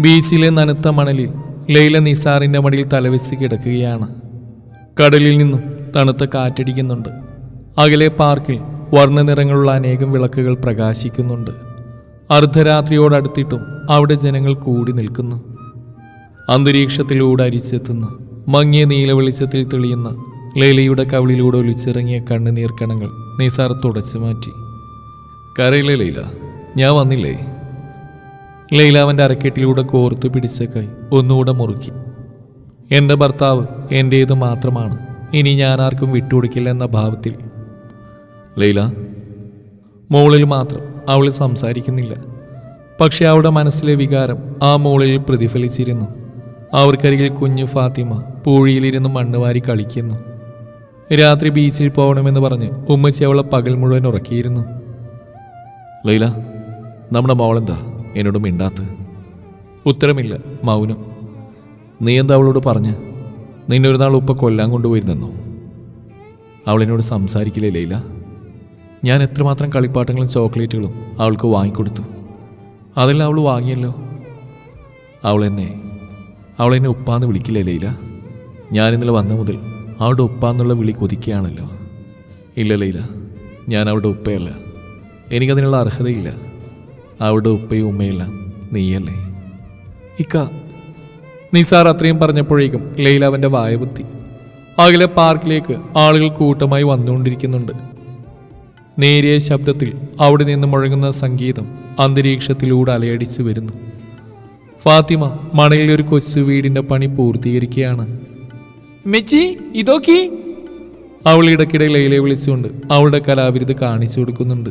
ബീച്ചിലെ നനുത്ത മണലിൽ ലൈല നിസാറിന്റെ മടിയിൽ തലവെച്ച് കിടക്കുകയാണ്. കടലിൽ നിന്നും തണുത്ത കാറ്റടിക്കുന്നുണ്ട്. അകലെ പാർക്കിൽ വർണനിറങ്ങളുള്ള അനേകം വിളക്കുകൾ പ്രകാശിക്കുന്നുണ്ട്. അർദ്ധരാത്രിയോടടുത്തിട്ടും അവിടെ ജനങ്ങൾ കൂടി നിൽക്കുന്നു. അന്തരീക്ഷത്തിലൂടെ അരിച്ചെത്തുന്ന മങ്ങിയ നീല വെളിച്ചത്തിൽ തെളിയുന്ന ലൈലയുടെ കവിളിലൂടെ ഒലിച്ചിറങ്ങിയ കണ്ണുനീർക്കണങ്ങൾ നിസാർ തുടച്ചു മാറ്റി. കരയിലെ ലൈല? ഞാൻ വന്നില്ലേ? ലൈല അരക്കെട്ടിലൂടെ കോർത്ത് പിടിച്ച കൈ ഒന്നുകൂടെ മുറുക്കി. എന്റെ ഭർത്താവ് എന്റേത് മാത്രമാണ്. ഇനി ഞാൻ ആർക്കും വിട്ടുകൊടുക്കില്ല എന്ന ഭാവത്തിൽ. ലൈല. മോളിൽ മാത്രം അവൾ സംസാരിക്കുന്നില്ല. പക്ഷെ അവളുടെ മനസ്സിലെ വികാരം ആ മോളിൽ പ്രതിഫലിച്ചിരുന്നു. അവർക്കരികിൽ കുഞ്ഞു ഫാത്തിമ പൂഴിയിലിരുന്ന് മണ്ണ് വാരി കളിക്കുന്നു. രാത്രി ബീച്ചിൽ പോകണമെന്ന് പറഞ്ഞ് ഉമ്മച്ചി അവളെ പകൽ മുഴുവൻ ഉറക്കിയിരുന്നു. ലൈല നമ്മുടെ മോളെന്താ? എന്നോട് മിണ്ടാത്ത്. ഉത്തരമില്ല മൗനം. നീ എന്താ അവളോട് പറഞ്ഞ്? നിന്നൊരു നാൾ ഉപ്പ കൊല്ലാൻ കൊണ്ടുപോയിരുന്നെന്നോ? അവളെന്നോട് സംസാരിക്കില്ലേ ലൈല? ഞാൻ എത്രമാത്രം കളിപ്പാട്ടങ്ങളും ചോക്ലേറ്റുകളും അവൾക്ക് വാങ്ങിക്കൊടുത്തു. അതെല്ലാം അവൾ വാങ്ങിയല്ലോ. അവൾ എന്നെ ഉപ്പാന്ന് വിളിക്കില്ലേ ലൈല? ഞാൻ ഇന്നലെ വന്ന മുതൽ അവളുടെ ഉപ്പാന്നുള്ള വിളി കൊതിക്കുകയാണല്ലോ. ഇല്ല ലൈല ഞാൻ അവളുടെ ഉപ്പയല്ല. എനിക്കതിനുള്ള അർഹതയില്ല. അവളുടെ ഉപ്പയും ഉമ്മയില്ല നീയല്ലേ? ഇക്ക നിസാർ അത്രയും പറഞ്ഞപ്പോഴേക്കും ലൈല അവന്റെ വായ കുത്തി. അകലെ പാർക്കിലേക്ക് ആളുകൾ കൂട്ടമായി വന്നുകൊണ്ടിരിക്കുന്നുണ്ട്. നേരിയ ശബ്ദത്തിൽ അവിടെ നിന്ന് മുഴങ്ങുന്ന സംഗീതം അന്തരീക്ഷത്തിലൂടെ അലയടിച്ചു വരുന്നു. ഫാത്തിമ മണലിൽ ഒരു കൊച്ചു വീടിന്റെ പണി പൂർത്തീകരിക്കുകയാണ്. മെച്ചി ഇതൊക്കെ? അവൾ ഇടയ്ക്കിടെ ലൈലയെ വിളിച്ചുകൊണ്ട് അവളുടെ കലാവിരുത് കാണിച്ചു കൊടുക്കുന്നുണ്ട്.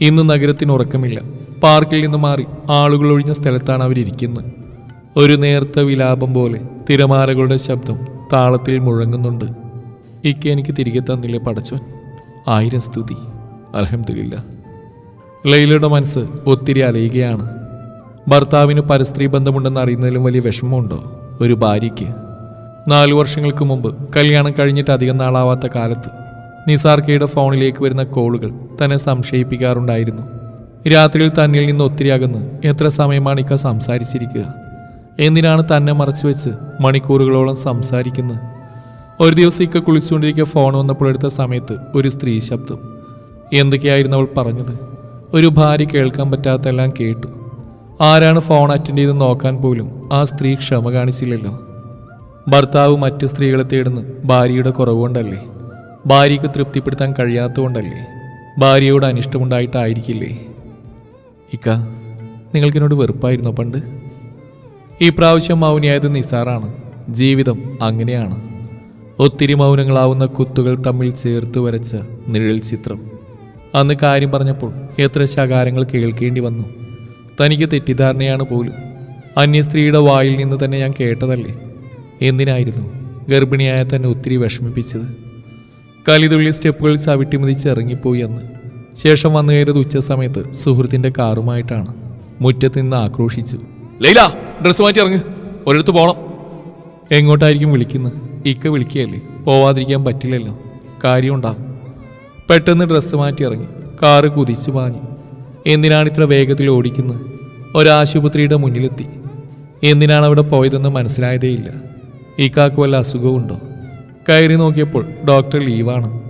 ഇന്ന് നഗരത്തിന് ഉറക്കമില്ല. പാർക്കിൽ നിന്ന് മാറി ആളുകൾ ഒഴിഞ്ഞ സ്ഥലത്താണ് അവരിയ്ക്കുന്നത്. ഒരു നേർത്ത വിലാപം പോലെ തിരമാലകളുടെ ശബ്ദം താളത്തിൽ മുഴങ്ങുന്നുണ്ട്. ഇക്ക എനിക്ക് തിരികെ തന്നില്ലേ പടച്ചോൻ? ആയിരം സ്തുതി. അലഹമില്ല ലൈലയുടെ മനസ്സ് ഒത്തിരി അലയുകയാണ്. ഭർത്താവിന് പരസ്ത്രീ ബന്ധമുണ്ടെന്ന് അറിയുന്നതിലും വലിയ വിഷമമുണ്ടോ ഒരു ഭാര്യയ്ക്ക്? നാലു വർഷങ്ങൾക്ക് മുമ്പ് കല്യാണം കഴിഞ്ഞിട്ട് അധികം നാളാവാത്ത കാലത്ത് നിസാർക്കയുടെ ഫോണിലേക്ക് വരുന്ന കോളുകൾ തന്നെ സംശയിപ്പിക്കാറുണ്ടായിരുന്നു. രാത്രിയിൽ തന്നിൽ നിന്ന് ഒത്തിരി അകന്ന് എത്ര സമയമാണ് ഇക്ക സംസാരിച്ചിരിക്കുക? എന്തിനാണ് തന്നെ മറച്ചു വെച്ച് മണിക്കൂറുകളോളം സംസാരിക്കുന്നത് ഒരു ദിവസം ഇക്ക കുളിച്ചുകൊണ്ടിരിക്കുക ഫോൺ വന്നപ്പോൾ എടുത്ത സമയത്ത് ഒരു സ്ത്രീ ശബ്ദം. എന്തൊക്കെയായിരുന്നു അവൾ പറഞ്ഞത്? ഒരു ഭാര്യ കേൾക്കാൻ പറ്റാത്തെല്ലാം കേട്ടു. ആരാണ് ഫോൺ അറ്റൻഡ് ചെയ്ത് നോക്കാൻ പോലും ആ സ്ത്രീ ക്ഷമ കാണിച്ചില്ലല്ലോ. ഭർത്താവ് മറ്റു സ്ത്രീകളെ തേടുന്ന ഭാര്യയുടെ കുറവുകൊണ്ടല്ലേ? ഭാര്യയ്ക്ക് തൃപ്തിപ്പെടുത്താൻ കഴിയാത്തതുകൊണ്ടല്ലേ ഭാര്യയോട് അനിഷ്ടമുണ്ടായിട്ടായിരിക്കില്ലേ? ഇക്ക നിങ്ങൾക്കിനോട് വെറുപ്പായിരുന്നോ പണ്ട്? ഈ പ്രാവശ്യം മൗനിയായത് നിസാറാണ് ജീവിതം അങ്ങനെയാണ്. ഒത്തിരി മൗനങ്ങളാവുന്ന കുത്തുകൾ തമ്മിൽ ചേർത്ത് വരച്ച നിഴൽ ചിത്രം. അന്ന് കാര്യം പറഞ്ഞപ്പോൾ എത്ര ശകാരങ്ങൾ കേൾക്കേണ്ടി വന്നു. തനിക്ക് തെറ്റിദ്ധാരണയാണ് പോലും. അന്യസ്ത്രീയുടെ വായിൽ നിന്ന് തന്നെ ഞാൻ കേട്ടതല്ലേ? എന്തിനായിരുന്നു ഗർഭിണിയായ തന്നെ ഒത്തിരി വിഷമിപ്പിച്ചത്? കലിതുള്ളി സ്റ്റെപ്പുകൾ ചവിട്ടിമതിച്ച് ഇറങ്ങിപ്പോയി എന്ന് ശേഷം വന്നു കയറിയത് ഉച്ച സമയത്ത് സുഹൃത്തിന്റെ കാറുമായിട്ടാണ്. മുറ്റത്ത് നിന്ന് ആക്രോശിച്ചു. ലൈല ഡ്രസ് മാറ്റി ഇറങ്ങ്. ഒരിടത്ത് പോകണം എങ്ങോട്ടായിരിക്കും വിളിക്കുന്നത്? ഇക്ക വിളിക്കുകയല്ലേ? പോവാതിരിക്കാൻ പറ്റില്ലല്ലോ. കാര്യമുണ്ടാകും പെട്ടെന്ന് ഡ്രസ്സ് മാറ്റി ഇറങ്ങി. കാറ് കുതിച്ചു പാഞ്ഞു. എന്തിനാണ് ഇത്ര വേഗത്തിൽ ഓടിക്കുന്നത്? ഒരാശുപത്രിയുടെ മുന്നിലെത്തി. എന്തിനാണ് അവിടെ പോയതെന്ന് മനസ്സിലായതേയില്ല. ഇക്കാക്ക് വല്ല അസുഖമുണ്ടോ കയറി നോക്കിയപ്പോൾ ഡോക്ടർ ലീവാണ്.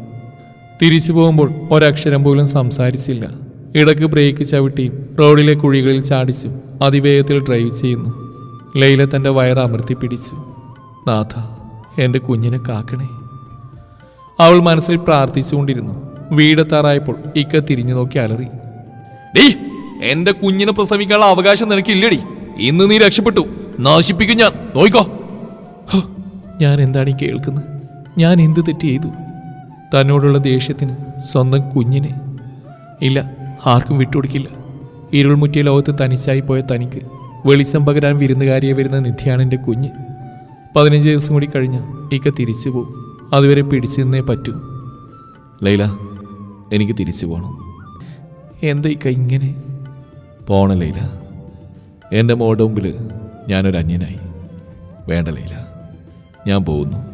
തിരിച്ചു പോകുമ്പോൾ ഒരക്ഷരം പോലും സംസാരിച്ചില്ല. ഇടയ്ക്ക് ബ്രേക്ക് ചവിട്ടിയും റോഡിലെ കുഴികളിൽ ചാടിച്ചും അതിവേഗത്തിൽ ഡ്രൈവ് ചെയ്യുന്നു. ലൈല തന്റെ വയറ് അമർത്തി പിടിച്ചു. നാഥ എന്റെ കുഞ്ഞിനെ കാക്കണേ. അവൾ മനസ്സിൽ പ്രാർത്ഥിച്ചുകൊണ്ടിരുന്നു. വീടെത്താറായപ്പോൾ ഇക്ക തിരിഞ്ഞു നോക്കി അലറി. ഡീ എന്റെ കുഞ്ഞിനെ പ്രസവിക്കാനുള്ള അവകാശം നിനക്കില്ലടി. ഇന്ന് നീ രക്ഷപ്പെട്ടു. നാശിപ്പിക്കും ഞാൻ. നോയിക്കോ. ഞാൻ എന്താണ് ഈ കേൾക്കുന്നത്? ഞാൻ എന്ത് തെറ്റ് ചെയ്തു? തന്നോടുള്ള ദേഷ്യത്തിന് സ്വന്തം കുഞ്ഞിനെ. ഇല്ല ആർക്കും വിട്ടുകൊടുക്കില്ല. ഇരുൾമുറ്റിയ ലോകത്ത് തനിച്ചായി പോയ തനിക്ക് വെളിച്ചം പകരാൻ വിരുന്നുകാരിയെ വരുന്ന നിധിയാണ് എന്റെ കുഞ്ഞ്. പതിനഞ്ച് ദിവസം കൂടി കഴിഞ്ഞ് ഇക്ക തിരിച്ചു പോകും അതുവരെ പിടിച്ചു നിന്നേ പറ്റൂ. ലൈല എനിക്ക് തിരിച്ചു പോകണം എന്താ ഇക്ക ഇങ്ങനെ? പോണ ലൈല. എന്റെ മോളുടെ മുമ്പിൽ ഞാനൊരു അന്യനായി വേണ്ട ലൈല ഞാൻ പോകുന്നു.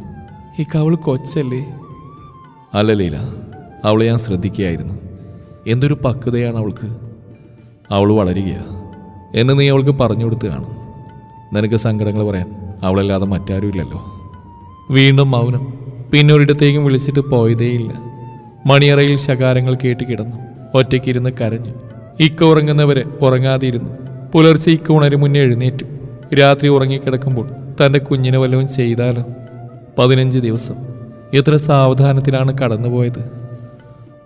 ഇക്ക അവൾ കൊച്ചല്ലേ? അല്ല ലീല അവളെ ഞാൻ ശ്രദ്ധിക്കുകയായിരുന്നു. എന്തൊരു പക്വതയാണ് അവൾക്ക്. അവൾ വളരുകയാണ് എന്നെ നീ അവൾക്ക് പറഞ്ഞു കൊടുത്ത് കാണും. നിനക്ക് സങ്കടങ്ങൾ പറയാൻ അവളല്ലാതെ മറ്റാരും ഇല്ലല്ലോ വീണ്ടും മൗനം. പിന്നെ ഒരിടത്തേക്കും വിളിച്ചിട്ട് പോയതേയില്ല. മണിയറയിൽ ശകാരങ്ങൾ കേട്ട് കിടന്നു. ഒറ്റയ്ക്കിരുന്ന് കരഞ്ഞു. ഇക്ക ഉറങ്ങുന്നവരെ ഉറങ്ങാതിരുന്നു. പുലർച്ചെ ഇക്ക ഉണരും മുന്നേ എഴുന്നേറ്റു. രാത്രി ഉറങ്ങിക്കിടക്കുമ്പോൾ തന്റെ കുഞ്ഞിനെ വല്ലതും ചെയ്താലോ? പതിനഞ്ച് ദിവസം. എത്ര സാവധാനത്തിലാണ് കടന്നുപോയത്?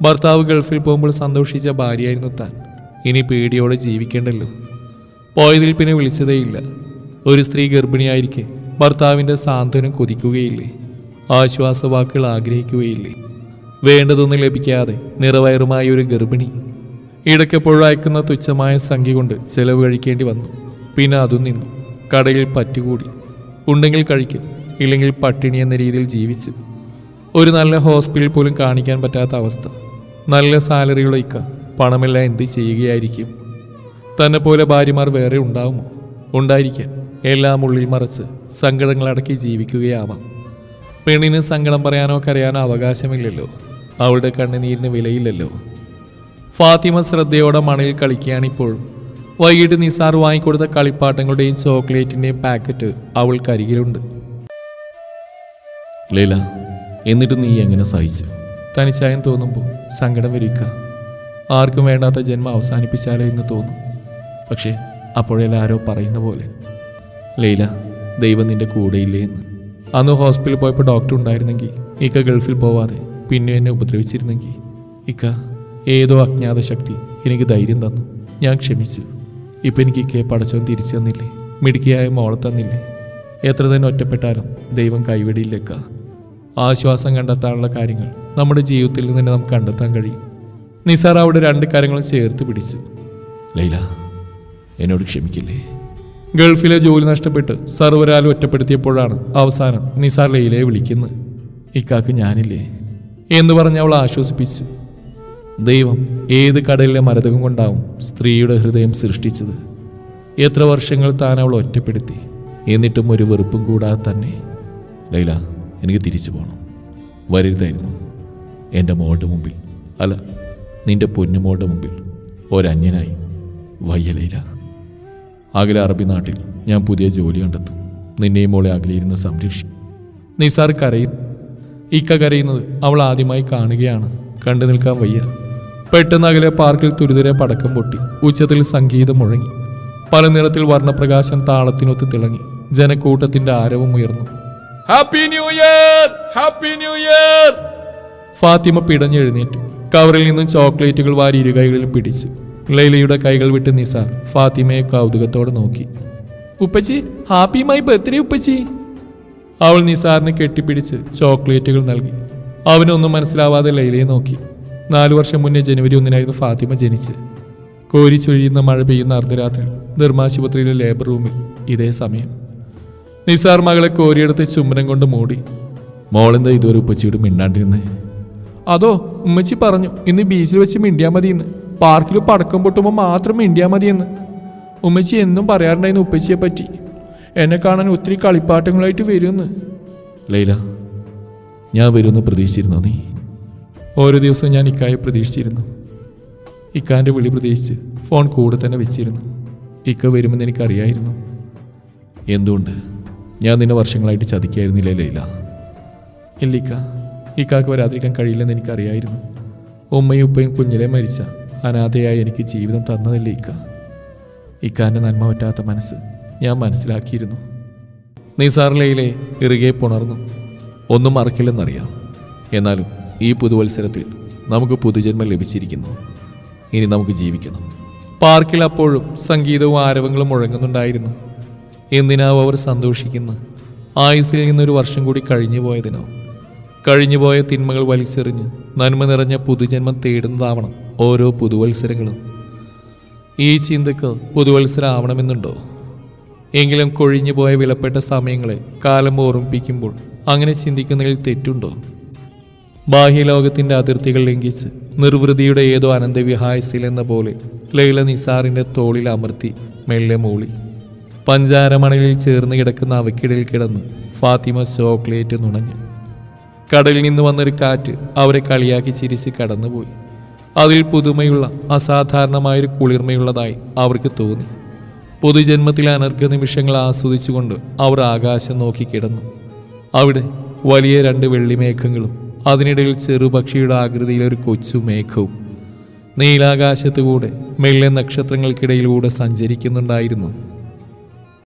ഭർത്താവ് ഗൾഫിൽ പോകുമ്പോൾ സന്തോഷിച്ച ഭാര്യയായിരുന്നു താൻ. ഇനി പേടിയോടെ ജീവിക്കേണ്ടല്ലോ. പോയതിൽ പിന്നെ വിളിച്ചതേയില്ല. ഒരു സ്ത്രീ ഗർഭിണിയായിരിക്കെ ഭർത്താവിന്റെ സാന്ത്വനം കൊതിക്കുകയില്ലേ? ആശ്വാസവാക്കുകൾ ആഗ്രഹിക്കുകയില്ലേ? വേണ്ടതൊന്നും ലഭിക്കാതെ നിറവയറുമായ ഒരു ഗർഭിണി. ഇടയ്ക്കപ്പോഴയക്കുന്ന തുച്ഛമായ സംഖ്യ കൊണ്ട് ചെലവ് കഴിക്കേണ്ടി വന്നു. പിന്നെ അതും നിന്നു. കടയിൽ പറ്റുകൂടി. ഉണ്ടെങ്കിൽ കഴിക്കും. ഇല്ലെങ്കിൽ പട്ടിണി എന്ന രീതിയിൽ ജീവിച്ച്. ഒരു നല്ല ഹോസ്പിറ്റൽ പോലും കാണിക്കാൻ പറ്റാത്ത അവസ്ഥ. നല്ല സാലറിയുള്ള ഇക്ക പണമില്ല എന്ത് ചെയ്യുകയായിരിക്കും? തന്നെ പോലെ ഭാര്യമാർ വേറെ ഉണ്ടാവുമോ? ഉണ്ടായിരിക്കാം. എല്ലാം ഉള്ളിൽ മറച്ച് സങ്കടങ്ങളടക്കി ജീവിക്കുകയാവാം. പെണ്ണിന് സങ്കടം പറയാനോ കരയാനോ അവകാശമില്ലല്ലോ. അവളുടെ കണ്ണുനീരിന് വിലയില്ലല്ലോ. ഫാത്തിമ ശ്രദ്ധയോടെ മണയിൽ കളിക്കുകയാണിപ്പോഴും വൈകിട്ട് നിസാർ വാങ്ങിക്കൊടുത്ത കളിപ്പാട്ടങ്ങളുടെയും ചോക്ലേറ്റിന്റെയും പാക്കറ്റ് അവൾക്കരികിലുണ്ട് ലീല എന്നിട്ട് നീ എങ്ങനെ സഹിച്ചു? തനിച്ചായം തോന്നുമ്പോൾ സങ്കടം വരിക. ആർക്കും വേണ്ടാത്ത ജന്മം അവസാനിപ്പിച്ചാലോ എന്ന് തോന്നും. പക്ഷേ അപ്പോഴെല്ലാം ആരോ പറയുന്ന പോലെ. ലീല ദൈവം നിന്റെ കൂടെയില്ലേ എന്ന്. അന്ന് ഹോസ്പിറ്റലിൽ പോയപ്പോൾ ഡോക്ടർ ഉണ്ടായിരുന്നെങ്കിൽ ഇക്ക ഗൾഫിൽ പോവാതെ പിന്നെ എന്നെ ഉപദ്രവിച്ചിരുന്നെങ്കിൽ ഇക്ക ഏതോ അജ്ഞാത ശക്തി എനിക്ക് ധൈര്യം തന്നു. ഞാൻ ക്ഷമിച്ചു. ഇപ്പം എനിക്ക് ഇക്കയെ പടച്ചവൻ തിരിച്ചു തന്നില്ലേ? മിടുക്കിയായ മോളെ തന്നില്ലേ? എത്ര തന്നെ ഒറ്റപ്പെട്ടാലും ദൈവം കൈവിടിയില്ലേക്ക ആശ്വാസം കണ്ടെത്താനുള്ള കാര്യങ്ങൾ നമ്മുടെ ജീവിതത്തിൽ തന്നെ നമുക്ക് കണ്ടെത്താൻ കഴിയും. നിസാർ അവിടെ രണ്ട് കാര്യങ്ങളും ചേർത്ത് പിടിച്ചു. ലൈല എന്നോട് ക്ഷമിക്കില്ലേ? ഗൾഫിലെ ജോലി നഷ്ടപ്പെട്ട് സർവരാൽ ഒറ്റപ്പെടുത്തിയപ്പോഴാണ് അവസാനം നിസാർ ലൈലയെ വിളിക്കുന്നത്. ഇക്കാക്ക് ഞാനില്ലേ എന്ന് പറഞ്ഞ് അവൾ ആശ്വസിപ്പിച്ചു. ദൈവം ഏത് കടലിലെ മരതകം കൊണ്ടാവും സ്ത്രീയുടെ ഹൃദയം സൃഷ്ടിച്ചത്? എത്ര വർഷങ്ങൾ താൻ അവൾ ഒറ്റപ്പെടുത്തി? എന്നിട്ടും ഒരു വെറുപ്പും കൂടാതെ തന്നെ. ലൈല എനിക്ക് തിരിച്ചു പോകണം വരരുതായിരുന്നു. എന്റെ മോളുടെ മുമ്പിൽ അല്ല നിന്റെ പൊന്നുമോളുടെ മുമ്പിൽ ഒരന്യനായി വയ്യലയില. അകലെ അറബി നാട്ടിൽ ഞാൻ പുതിയ ജോലി കണ്ടെത്തും. നിന്നെയും മോളെ അകലെയിരുന്ന് സംരക്ഷിക്കും നിസാർ കരയും ഇക്ക കരയുന്നത് അവൾ ആദ്യമായി കാണുകയാണ്. കണ്ടു നിൽക്കാൻ വയ്യ. പെട്ടെന്ന് അകലെ പാർക്കിൽ തുരിതുരെ പടക്കം പൊട്ടി. ഉച്ചത്തിൽ സംഗീതം മുഴങ്ങി. പല നിറത്തിൽ വർണപ്രകാശം താളത്തിനൊത്ത് തിളങ്ങി. ജനക്കൂട്ടത്തിന്റെ ആരവം ഉയർന്നു. Happy happy new year Fathima പിടഞ്ഞെഴുന്നേറ്റു. കവറിൽ നിന്നും ചോക്ലേറ്റുകൾ വാരി ഇരു കൈകളിൽ പിടിച്ച്. ലൈലയുടെ കൈകൾ വിട്ട് നിസാർ ഫാത്തിമയെ കൗതുകത്തോടെ നോക്കി. ഉപ്പച്ചി ഹാപ്പി മൈ ബർത്ത്ഡേ ഉപ്പച്ചി. അവൾ നിസാറിനെ കെട്ടിപ്പിടിച്ച് ചോക്ലേറ്റുകൾ നൽകി. അവനൊന്നും മനസ്സിലാവാതെ ലൈലയെ നോക്കി. നാലു വർഷം മുന്നേ ജനുവരി ഒന്നിനായിരുന്നു ഫാത്തിമ ജനിച്ച് കോരി ചൊഴിയുന്ന മഴ പെയ്യുന്ന അർദ്ധരാത്രി നിർമ്മാശുപത്രിയിലെ ലേബർ റൂമിൽ ഇതേ സമയം. നിസാർ മകളെ കോരിയെടുത്ത് ചുംബനം കൊണ്ട് മൂടി. മോളെന്താ ഇതുവരെ ഉപ്പച്ചിയോട് മിണ്ടാണ്ടിരുന്നേ? അതോ ഉമ്മച്ചി പറഞ്ഞു ഇന്ന് ബീച്ചിൽ വെച്ച് മിണ്ടിയാൽ മതിയെന്ന്. പാർക്കിൽ പടക്കം പൊട്ടുമ്പോൾ മാത്രം മിണ്ടിയാൽ മതിയെന്ന്. ഉമ്മച്ചി എന്നും പറയാറുണ്ടായിരുന്നു ഉപ്പച്ചിയെ പറ്റി. എന്നെ കാണാൻ ഒത്തിരി കളിപ്പാട്ടങ്ങളായിട്ട് വരുമെന്ന്. ലൈല ഞാൻ വരുമെന്ന് പ്രതീക്ഷിച്ചിരുന്നോ നീ? ഓരോ ദിവസവും ഞാൻ ഇക്കായെ പ്രതീക്ഷിച്ചിരുന്നു. ഇക്കാന്റെ വിളി പ്രതീക്ഷിച്ച് ഫോൺ കൂടെ തന്നെ വെച്ചിരുന്നു. ഇക്ക വരുമെന്ന് എനിക്കറിയായിരുന്നു. എന്തുകൊണ്ട്? ഞാൻ നിന്നെ വർഷങ്ങളായിട്ട് ചതിക്കായിരുന്നില്ലേ ലൈല? ഇല്ലിക്ക ഇക്കാക്ക് വരാതിരിക്കാൻ കഴിയില്ലെന്ന് എനിക്കറിയായിരുന്നു. ഉമ്മയും ഉപ്പയും കുഞ്ഞിലെ മരിച്ച അനാഥയായി എനിക്ക് ജീവിതം തന്നതല്ലേ ഇക്ക. ഇക്കാന്റെ നന്മ പറ്റാത്ത മനസ്സ് ഞാൻ മനസ്സിലാക്കിയിരുന്നു. നിസാർ ലൈലെ ഇറുകെ പുണർന്നു. ഒന്നും മറക്കില്ലെന്നറിയാം. എന്നാലും ഈ പുതുവത്സരത്തിൽ നമുക്ക് പുതുജന്മം ലഭിച്ചിരിക്കുന്നു. ഇനി നമുക്ക് ജീവിക്കണം. പാർക്കിൽ അപ്പോഴും സംഗീതവും ആരവങ്ങളും മുഴങ്ങുന്നുണ്ടായിരുന്നു. എന്തിനാവും അവർ സന്തോഷിക്കുന്നു. ആയുസിൽ നിന്നൊരു വർഷം കൂടി കഴിഞ്ഞു പോയതിനോ കഴിഞ്ഞുപോയ തിന്മകൾ വലിച്ചെറിഞ്ഞ് നന്മ നിറഞ്ഞ പുതുജന്മം തേടുന്നതാവണം ഓരോ പുതുവത്സരങ്ങളും. ഈ ചിന്തക്ക് പുതുവത്സരം ആവണമെന്നുണ്ടോ എങ്കിലും കൊഴിഞ്ഞുപോയ വിലപ്പെട്ട സമയങ്ങളെ കാലം ഓർമ്മിപ്പിക്കുമ്പോൾ അങ്ങനെ ചിന്തിക്കുന്നതിൽ തെറ്റുണ്ടോ? ബാഹ്യലോകത്തിന്റെ അതിർത്തികൾ ലംഘിച്ച് നിർവൃതിയുടെ ഏതോ അനന്തവിഹായസിലെന്ന പോലെ ലൈല നിസാറിന്റെ തോളിൽ അമർത്തി മെല്ലെ മൂളി. പഞ്ചാരമണലിൽ ചേർന്ന് കിടക്കുന്ന അവക്കിടയിൽ കിടന്ന് ഫാത്തിമ ചോക്ലേറ്റ് നുണഞ്ഞു. കടലിൽ നിന്ന് വന്നൊരു കാറ്റ് അവരെ കളിയാക്കി ചിരിച്ച് കടന്നുപോയി. അതിൽ പുതുമയുള്ള അസാധാരണമായൊരു കുളിർമയുള്ളതായി അവർക്ക് തോന്നി. പൊതുജന്മത്തിലെ അനർഘ നിമിഷങ്ങൾ ആസ്വദിച്ചുകൊണ്ട് അവർ ആകാശം നോക്കി കിടന്നു. അവിടെ വലിയ രണ്ട് വെള്ളിമേഘങ്ങളും അതിനിടയിൽ ചെറുപക്ഷിയുടെ ആകൃതിയിലൊരു കൊച്ചു മേഘവും. നീലാകാശത്തുകൂടെ മെല്ലെ നക്ഷത്രങ്ങൾക്കിടയിലൂടെ സഞ്ചരിക്കുന്നുണ്ടായിരുന്നു.